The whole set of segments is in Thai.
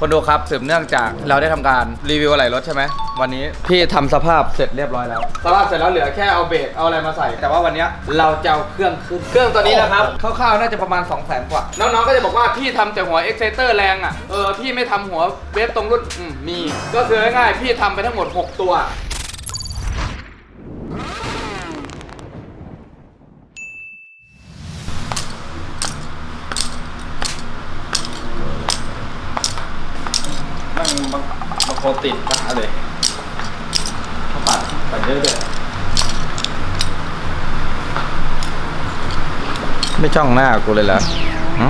คนดูครับสืบเนื่องจากเราได้ทำการรีวิวอะไรรถใช่ไหมวันนี้พี่ทำสภาพเสร็จเรียบร้อยแล้ว สภาพเสร็จแล้วเหลือแค่เอาเบรกเอาอะไรมาใส่ แต่ว่าวันเนี้ยเราจะเอาเครื่องขึ้นเครื่องตัวนี้นะครับคร่าวๆน่าจะประมาณ 2 0 0 0 0 0กว่า น้องๆก็จะบอกว่าพี่ทำแต่หัวเอ็กเซเตอร์แรงอะเออพี่ไม่ทำหัวเวฟตรงรุ่นอืมมี ก็คือง่ายๆพี่ทำไปทั้งหมด 6 ตัว นั่งบาง บางคนติดตาเลยเขาปัดปัดเยอะเลยไม่ช่องหน้ากูเลยเหรอหึ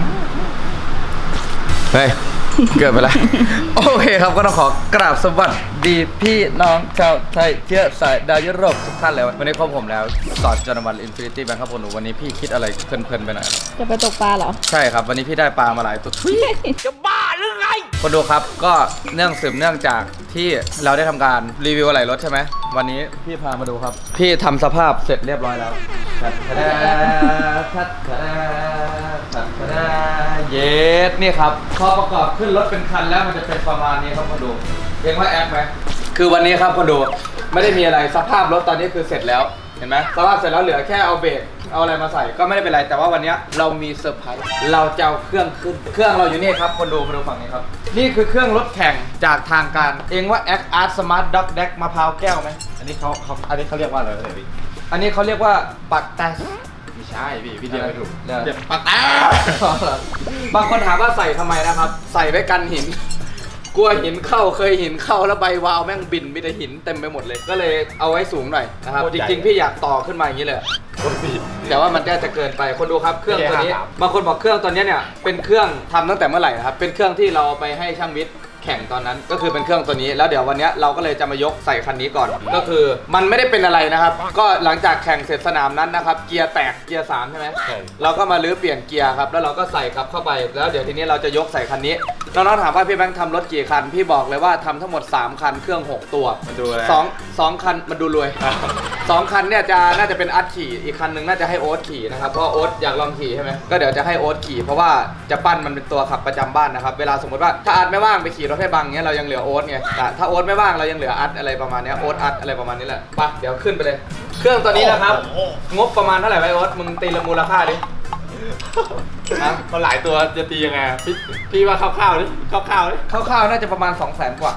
เฮ้ย เกิดไปแล้ว โอเคครับก็ต้องขอกราบสวัสดีพี่น้องชาวไทยเชื้อสายดาวยุโรปทุกท่านเลยวันนี้ครบผมแล้วสอนจอห์นวันอินฟินิตี้แบงค์ครับผมหนูวันนี้พี่คิดอะไรเพลินๆไปหน่อย จะไปตกปลาเหรอ ใช่ครับ วันนี้พี่ได้ปลามาหลายตัวทุยจะบ้าหรือไง คนดูครับก็เนื่องสืบเนื่องจากที่เราได้ทำการรีวิวอะไรรถใช่ไหมวันนี้พี่พามาดูครับ พี่ทำสภาพเสร็จเรียบร้อยแล้วทัดทะแดทัดทะแดทัดทะแดเยสนี่ครับพอประกอบขึ้นรถเป็นคันแล้วมันจะเป็นประมาณนี้ครับคนดูเรียกว่าแอปไหมคือวันนี้ครับคนดู ไม่ได้มีอะไรสภาพรถตอนนี้คือเสร็จแล้วเห็นไหมสภาพเสร็จแล้วเหลือแค่เอาเบรกเอาอะไรมาใส่ก็ไม่ได้เป็นไรแต่ว่าวันนี้เรามีเซอร์ไพรส์เราจะเอาเครื่องขึ้น เครื่องเราอยู่นี่ครับคนดูมาดูฝั่งนี้ครับ นี่คือเครื่องรถแข่งจากทางการ เองว่า X Art Smart Dog Deck มะพร้าวแก้วไหมอันนี้เขาเขาอันนี้เขาเรียกว่าอะไรเลยพี่อันนี้เขาเรียกว่าปักแตส ไม่ใช่พี่พี่เรียกไม่ถูกเดี๋ยวเรียกปักแต้บางคนถามว่าใส่ทำไมนะครับ ใส่ไว้กันหิน กลัวหินเข้าเคยหินเข้าแล้วใบวาวแม่งบินมีแต่หินเต็มไปหมดเลย ก็เลยเอาไว้สูงหน่อยนะครับจริงๆพี่อยากต่อขึ้นมาอย่างนี้เลยคนพี่แต่ว่ามันก็จะเกินไปคนดูครับเครื่องตัวนี้ครับบางคนบอกเครื่องตัวนี้เนี่ยเป็นเครื่องทำตั้งแต่เมื่อไหร่นะครับเป็นเครื่องที่เราเอาไปให้ช่างวิทย์ แข่งตอนนั้นก็คือเป็นเครื่องตัวนี้ แล้วเดี๋ยววันเนี้ยเราก็เลยจะมายกใส่คันนี้ก่อน ก็คือมันไม่ได้เป็นอะไรนะครับ ก็หลังจากแข่งเสร็จสนามนั้นนะครับ เกียร์แตกเกียร์สามใช่ไหมใช่ เราก็มาลื้อเปลี่ยนเกียร์ครับ แล้วเราก็ใส่กลับเข้าไป แล้วเดี๋ยวทีนี้เราจะยกใส่คันนี้น้องๆถามว่าพี่แบงค์ทำรถกี่คัน พี่บอกเลยว่าทำทั้งหมด 3 คันเครื่อง 6 ตัวมาดูอะไร สองสองคันมันดูรวย สองคันเนี่ยจะน่าจะเป็นอัดขี่อีกคันหนึ่งน่าจะให้โอ๊ตขี่นะครับเพราะโอ๊ตอยากลองขี่ใช่ไหมก็เดี๋ยวจะให้โอ๊ตขี่เพราะว่าจะปั้นมันเป็นตัวขับประจำบ้านนะครับเวลาสมมติว่าถ้าอัดไม่ว่างไปขี่รถให้บังเนี้ยเรายังเหลือโอ๊ตไงแต่ถ้าโอ๊ตไม่ว่างเรายังเหลืออัดอะไรประมาณเนี้ยโอ๊ตอัดอะไรประมาณนี้แหละไปเดี๋ยวขึ้นไปเลย เครื่องตัวนี้นะครับ งบประมาณเท่าไหร่ไว้โอ๊ตมึงตีละมูลค่าดิ ฮะเขาหลายตัวจะตียังไงอะพี่พี่ว่าคร่าวๆดิคร่าวๆดิคร่าวๆน่าจะประมาณ 2 0 0 0 0 0 กว่า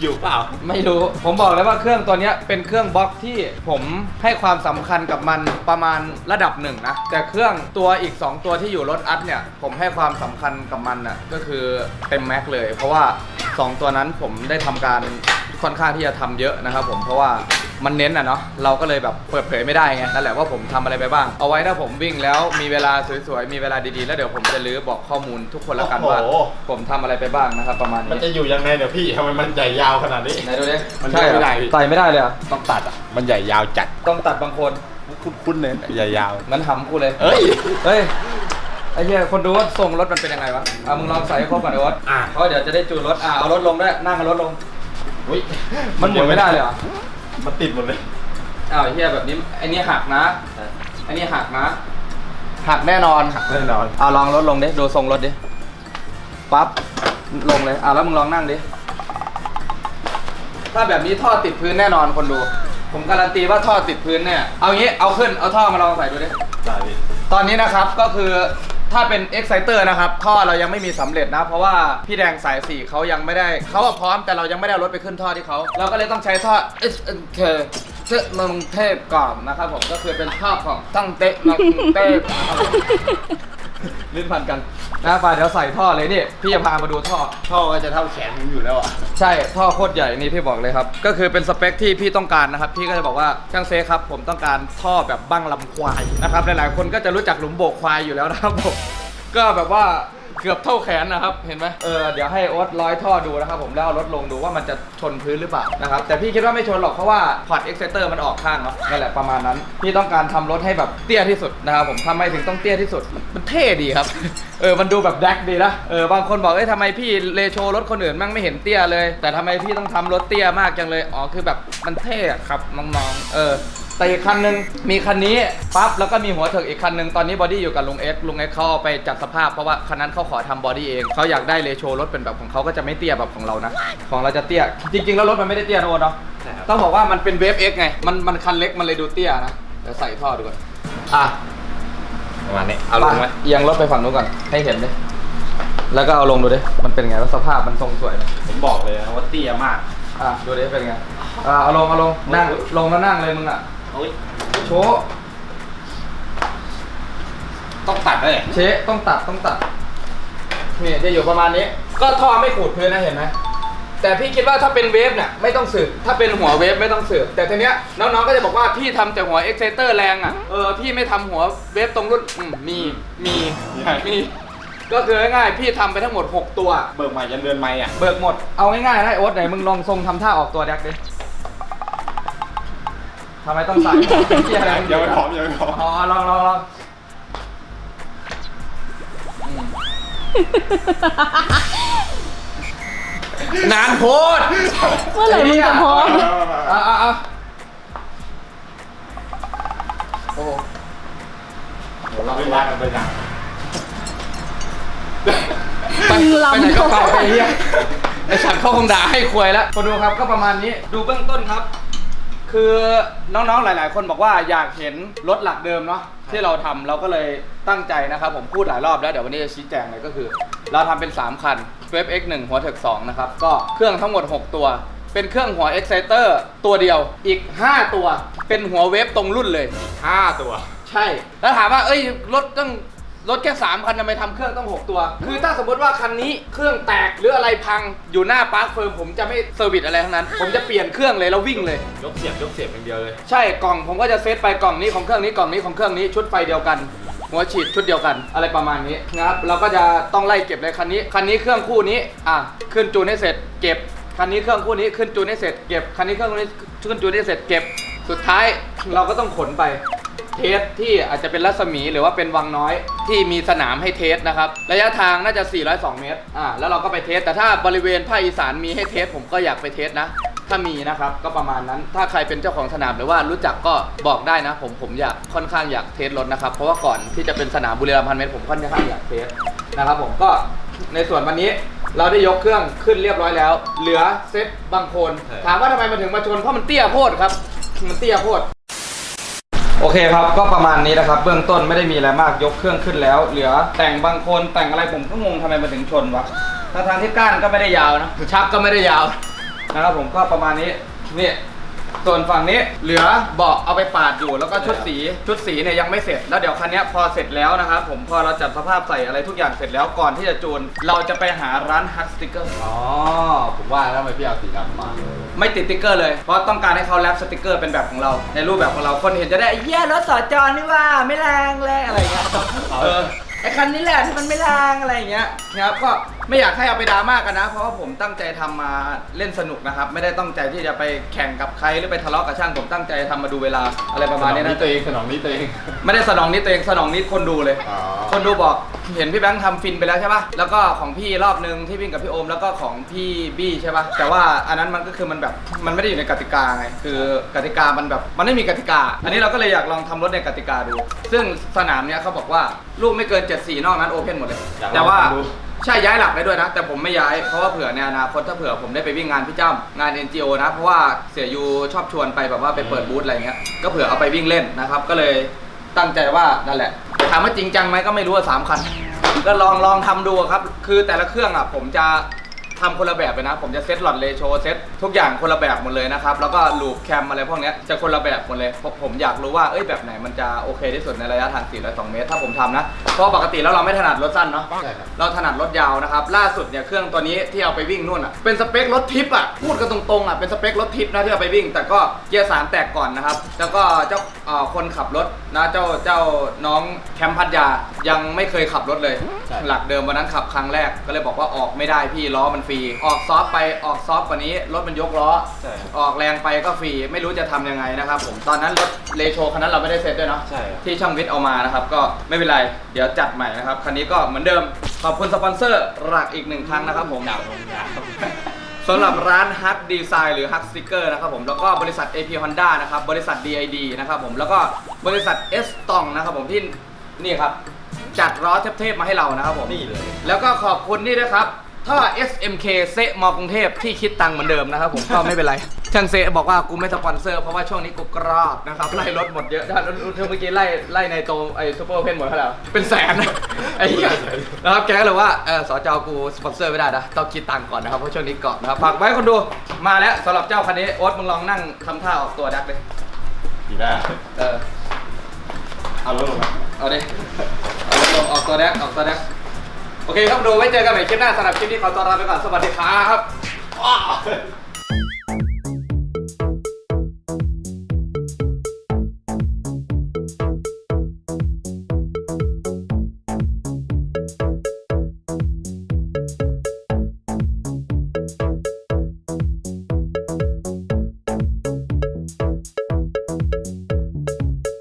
อยู่เปล่า ไม่รู้ ผมบอกเลยว่าเครื่องตัวเนี้ยเป็นเครื่องบล็อกที่ผมให้ความสำคัญกับมันประมาณระดับหนึ่งนะ แต่เครื่องตัวอีก 2 ตัวที่อยู่รถอัดเนี่ย ผมให้ความสำคัญกับมันอะก็คือเต็มแม็กเลย เพราะว่า 2 ตัวนั้นผมได้ทำการค่อนข้างที่จะทำเยอะนะครับผม เพราะว่า มันเน้นอะเนาะเราก็เลยแบบเปิดเผยไม่ได้ไงนั่นแหละว่าผมทำอะไรไปบ้าง เอาไว้ถ้าผมวิ่งแล้วมีเวลาสวยๆมีเวลาดีๆ แล้วเดี๋ยวผมจะลื้อบอกข้อมูลทุกคนละกันว่าโอ้โห ผมทำอะไรไปบ้างนะครับประมาณมันนี้จะอยู่ยังไงเดี๋ยวพี่ทำไมมันใหญ่ยาวขนาดนี้ ไหนดูดิมันใช่เหรอไม่ได้พี่ ใส่ไม่ได้เลยเหรอต้องตัดอะ มันใหญ่ยาวจัดต้องตัดบางคนคุ้นๆเลยใหญ่ยาว มันหำกูเลย เอ้ย เฮ้ยไอ้เหี้ยคนดูว่าทรงรถมันเป็นยังไงวะอะมึงลองใส่ให้ครบก่อนดิวะอะ เพราะเดี๋ยวจะได้จูนรถอะเอารถลงด้วยนั่งเอารถลง อุ้ยมันหมุนไม่ได้เลยเหรอ มันติดหมดเลย อ้าวไอ้เหี้ยแบบนี้ไอ้นี่หักนะไอ้นี่หักนะ หักแน่นอนแน่นอน เอาลองรถลงดิ ดูทรงรถดิ ปั๊บ ลงเลยอะแล้วมึงลองนั่งดิ ถ้าแบบนี้ท่อติดพื้นแน่นอนคนดู ผมการันตีว่าท่อติดพื้นเนี่ย เอางี้ เอาขึ้น เอาท่อมาลองใส่ดูดิ ได้พี่ตอนนี้นะครับก็คือ ถ้าเป็นเอ็กไซเตอร์นะครับท่อเรายังไม่มีสำเร็จนะ เพราะว่าพี่แดงสายสี่เขายังไม่ได้เขาอะพร้อมแต่เรายังไม่ได้เอารถไปขึ้นท่อที่เขาเราก็เลยต้องใช้ท่อ S N K เจ๊มังเทพก่อนนะครับผมก็คือเป็นภาพของตั้งเตะมังเทพนะครับผม ลิ้นพันกันนะไปเดี๋ยวใส่ท่อเลยนี่พี่จะพามาดูท่อ ท่อก็จะเท่าแขนผมอยู่แล้วอะ ใช่ท่อโคตรใหญ่นี่พี่บอกเลยครับ ก็คือเป็นสเปคที่พี่ต้องการนะครับ พี่ก็จะบอกว่าช่างเซครับ ผมต้องการท่อแบบบั้งลำควายนะครับหลายๆคนก็จะรู้จักหลุมโบกควายอยู่แล้วนะครับผมก็แบบว่า เกือบเท่าแขนนะครับ เห็นไหมเออเดี๋ยวให้โอ๊ตร้อยท่อดูนะครับผมแล้วเอารถลงดูว่ามันจะชนพื้นหรือเปล่านะครับแต่พี่คิดว่าไม่ชนหรอกเพราะว่าพอร์ตเอ็กเซเตอร์มันออกข้างเนาะนั่นแหละประมาณนั้นพี่ต้องการทำรถให้แบบเตี้ยที่สุดนะครับผมทำไมถึงต้องเตี้ยที่สุด มันเท่ดีครับ เออมันดูแบบแดกดีนะเออบางคนบอกเอ้ยทำไมพี่เลโชรถคนอื่นมั่งไม่เห็นเตี้ยเลย แต่ทำไมพี่ต้องทำรถเตี้ยมากจังเลยอ๋อคือแบบมันเท่อะครับน้องๆเออ แต่อีกคันหนึงมีคันนี้ปั๊บแล้วก็มีหัวเถิกอีกคันหนึงตอนนี้บอดี้อยู่กับลุงเอ็กซ์ลุงเอ็กซ์เขาเอาไปจัดสภาพเพราะว่าคันนั้นเขาขอทำบอดี้เองเขาอยากได้เลโชรถเป็นแบบของเขาก็จะไม่เตี้ยแบบของเรานะ ของเราจะเตี้ยจริง ๆ แล้วรถมันไม่ได้เตี้ยนะโอ๊ตเนาะใช่ครับ ต้องบอกว่ามันเป็นเวฟเอ็กไงมันมันคันเล็กมันเลยดูเตี้ยนะเดี๋ยวใส่ท่อดูก่อนอะ ประมาณนี้เอาลงไหมเอียงรถไปฝั่งนู้นก่อน ให้เห็นดิแล้วก็เอาลงดูดิ มันเป็นไงแล้วสภาพมันทรงสวยไหมผมบอกเลยนะว่าเตี้ยมาก อะ ดูดิ เป็นไง อะเอาลง เอาลง นั่ง ลงแล้วนั่งเลยมึงอะ โอ้ยโชว์ต้องตัดเลยเชะต้องตัดต้องตัดนี่จะอยู่ประมาณนี้ ก็ท่อไม่ขูดพื้นนะเห็นไหมแต่พี่คิดว่าถ้าเป็นเวฟเนี่ยไม่ต้องสืบถ้าเป็นหัวเวฟไม่ต้องสืบแต่ทีเนี้ยน้องๆก็จะบอกว่าพี่ทำแต่หัวเอ็กเซเตอร์แรงอะเออพี่ไม่ทำหัวเวฟตรงรุ่นอืมมีมีมี ก็คือง่ายๆพี่ทำไปทั้งหมด 6 ตัว เบิกใหม่ยันเดือนใหม่อะ เบิกหมด เอาง่ายๆนะไอ้โอ๊ตไหนมึงลองทรงทำท่าออกตัวแดกดิ ทำไมต้องใส่เหี้ยอะไรมึงยังไม่พร้อมยังไม่พร้อมอ๋อลองลองลองอืมนานโพดเมื่อไหร่มึงจะพร้อมอะอะอะโอ้โหเราไม่รักกันไปจังไปมึงลำไปไหนก็ไปไอ้เหี้ยไอ้ฉันเข้าคงด่าให้ควยแล้วคนดูครับก็ประมาณนี้ ดูเบื้องต้นครับ คือน้องๆ หลาย ๆ คนบอกว่าอยากเห็นรถหลักเดิมเนาะที่เราทำเราก็เลยตั้งใจนะครับ ผมพูดหลายรอบแล้วเดี๋ยววันนี้จะชี้แจงเลยก็คือ เราทำเป็น 3 คัน w e b X1 หัวเถิก2นะครับ ก็เครื่องทั้งหมด 6 ตัว เป็นเครื่องหัว Exciter ตัวเดียวอีก 5 ตัว เป็นหัวเวฟตรงรุ่นเลย ห้าตัว ใช่ แล้วถามว่า เอ้ย รถต้อง รถแค่ 3 คันทำไมทำเครื่องต้อง 6 ตัว คือถ้าสมมติว่าคันนี้เครื่องแตกหรืออะไรพังอยู่หน้าปาร์คเฟิร์มผมจะไม่เซอร์วิสอะไรทั้งนั้น ผมจะเปลี่ยนเครื่องเลยแล้ววิ่งเลย ยกเสียบยกเสียบอย่างเดียวเลย ใช่กล่องผมก็จะเซตไปกล่องนี้ของเครื่องนี้กล่องนี้ของเครื่องนี้ชุดไฟเดียวกัน หัวฉีดชุดเดียวกันอะไรประมาณนี้นะครับเราก็จะต้องไล่เก็บเลยคันนี้คันนี้เครื่องคู่นี้อะขึ้นจูนให้เสร็จเก็บคันนี้เครื่องคู่นี้ขึ้นจูนให้เสร็จเก็บคันนี้เครื่องนี้ขึ้นจูนให้เสร็จเก็บ สุดท้ายเราก็ต้องขนไป เทสที่อาจจะเป็นรัศมีหรือว่าเป็นวังน้อยที่มีสนามให้เทสนะครับ ระยะทางน่าจะ 402 เมตรอ่าแล้วเราก็ไปเทสแต่ถ้าบริเวณภาคอีสานมีให้เทสผมก็อยากไปเทสนะ ถ้ามีนะครับก็ประมาณนั้น ถ้าใครเป็นเจ้าของสนามหรือว่ารู้จักก็บอกได้นะ ผมผมอยากค่อนข้างอยากเทสรถนะครับเพราะว่าก่อนที่จะเป็นสนามบุรีรัมย์พันเมตรผมค่อนข้างอยากเทสนะครับผมก็ในส่วนวันนี้เราได้ยกเครื่องขึ้นเรียบร้อยแล้ว เหลือเซตบางคน ถามว่าทำไมมันถึงมาชนเพราะมันเตี้ยโพดครับ มันเตี้ยโพด โอเคครับ ก็ประมาณนี้นะครับ เบื้องต้นไม่ได้มีอะไรมากยกเครื่องขึ้นแล้ว เหลือแต่งบางคนแต่งอะไรผมก็งงทำไมมันถึงชนวะทางทางที่ก้านก็ไม่ได้ยาวนะชักก็ไม่ได้ยาวนะครับผมก็ประมาณนี้นี่ ส่วนฝั่งนี้เหลือเบาะเอาไปปาดอยู่แล้วก็ชุดสีชุดสีเนี่ยยังไม่เสร็จ แล้วเดี๋ยวคันนี้พอเสร็จแล้วนะครับผมพอเราจัดสภาพใส่อะไรทุกอย่างเสร็จแล้วก่อนที่จะจูน เราจะไปหาร้านฮักสติกเกอร์อ๋อผมว่าแล้วทำไมพี่เอาสีดำมา ไม่ติดสติ๊กเกอร์เลย เพราะต้องการให้เขาแรปสติ๊กเกอร์เป็นแบบของเรา ในรูปแบบของเราคนเห็นจะได้ไอ้เหี้ยรถสอจอนี่ว่าไม่แรงเลยอะไรอย่างเงี้ยเออไอ้คันนี้แหละที่มันไม่แรงอะไรอย่างเงี้ยนะครับก็ ไม่อยากให้เอาไปดราม่ากันนะ เพราะว่าผมตั้งใจทำมาเล่นสนุกนะครับ ไม่ได้ตั้งใจที่จะไปแข่งกับใครหรือไปทะเลาะกับช่างผมตั้งใจทำมาดูเวลาอะไรประมาณนี้นะ ตัวเองสนองนี้ตัวเอง ไม่ได้สนองนิดตัวเองสนองนิดคนดูเลย อ๋อ คนดูบอกเห็นพี่แบงค์ทำฟินไปแล้วใช่ปะแล้วก็ของพี่รอบนึงที่วิ่งกับพี่โอมแล้วก็ของพี่บี้ใช่ปะแต่ว่าอันนั้นมันก็คือมันแบบมันไม่ได้อยู่ในกติกาไงคือกติกามันแบบมันไม่มีกติกา อันนี้เราก็เลยอยากลองทำรถในกติกาดู ซึ่งสนามเนี้ยเขาบอกว่าลูกไม่เกิน74นอกนั้นโอเพนหมดเลย อยากลองแต่ว่าดู ใช่ย้ายหลักได้ด้วยนะ แต่ผมไม่ย้ายเพราะว่าเผื่อในอนาคตถ้าเผื่อผมได้ไปวิ่งงานพี่จ้ำงาน NGO นะ เพราะว่าเสียยูชอบชวนไปแบบว่าไปเปิดบูธอะไรเงี้ยก็เผื่อเอาไปวิ่งเล่นนะครับ ก็เลยตั้งใจว่านั่นแหละถามว่าจริงจังไหมก็ไม่รู้ว่าสามคันก็ลองลองทำดูครับ คือแต่ละเครื่องอะผมจะ ทำคนละแบบเลยนะ ผมจะเซตหลอดเลโชเซตทุกอย่างคนละแบบหมดเลยนะครับ แล้วก็ลูปแคมอะไรพวกเนี้ยจะคนละแบบหมดเลยเพราะผมอยากรู้ว่าเอ้ยแบบไหนมันจะโอเคที่สุดในระยะทาง402เมตร ถ้าผมทำนะ เพราะปกติแล้วเราไม่ถนัดรถสั้นเนาะ ใช่ครับเราถนัดรถยาวนะครับ ล่าสุดเนี่ยเครื่องตัวนี้ที่เอาไปวิ่งนู่นอะ เป็นสเปครถทิปอะ พูดกันตรงๆอะ เป็นสเปครถทิปนะที่เอาไปวิ่ง แต่ก็เกียร์สามแตกก่อนนะครับ แล้วก็เจ้า เอ่อคนขับรถนะเจ้าเจ้าน้องแคมป์พัทยายังไม่เคยขับรถเลย ใช่ หลักเดิมวันนั้นขับครั้งแรกก็เลยบอกว่าออกไม่ได้พี่ล้อมันฟรี ออกซอฟต์ไปออกซอฟต์กว่านี้รถมันยกล้อ ใช่ครับออกแรงไปก็ฟรีไม่รู้จะทำยังไงนะครับผมตอนนั้นรถเลโชคันนั้นเราไม่ได้เซ็ตด้วยเนาะใช่ครับ ที่ช่างวิทย์เอามานะครับ ก็ไม่เป็นไร เดี๋ยวจัดใหม่นะครับ คันนี้ก็เหมือนเดิมขอบคุณสปอนเซอร์หลักอีกหนึ่งครั้งนะครับผมดาวลงยาว สำหรับร้าน Hug Design หรือ Hug Sticker นะครับผมแล้วก็บริษัท AP Honda นะครับบริษัท DID นะครับผมแล้วก็บริษัท S ตองนะครับผมที่นี่ครับจัดล้อเทพๆมาให้เรานะครับผมนี่เลย แล้วก็ขอบคุณนี่ด้วยครับ ท่อ SMK เซะมอกรุงเทพที่คิดตังค์เหมือนเดิมนะครับผมก็ไม่เป็นไร ช่างเซะบอกว่ากูไม่สปอนเซอร์เพราะว่าช่วงนี้กูกรอบนะครับไล่รถหมดเยอะถ้ารถรถเมื่อกี้ไล่ไล่ในโตไอซูเปอร์เพนหมดเท่าไหร่วะเป็นแสนนะไอ้เหี้ยนะครับแกก็เลยว่าเออสจกูสปอนเซอร์ไม่ได้นะต้องคิดตังค์ก่อนนะครับเพราะช่วงนี้กรอบนะครับฝากไว้คนดูมาแล้วสำหรับเจ้าคันนี้โอ๊ตมึงลองนั่งทำท่าออกตัวดักเลยดีได้เออเอารถลงมาเอาดิเอาลงออกตัวแดกออกตัวแดก โอเคครับดูไว้เจอกันใหม่คลิปหน้าสำหรับคลิปนี้ขอตัวลาไปก่อนสวัสดีครับ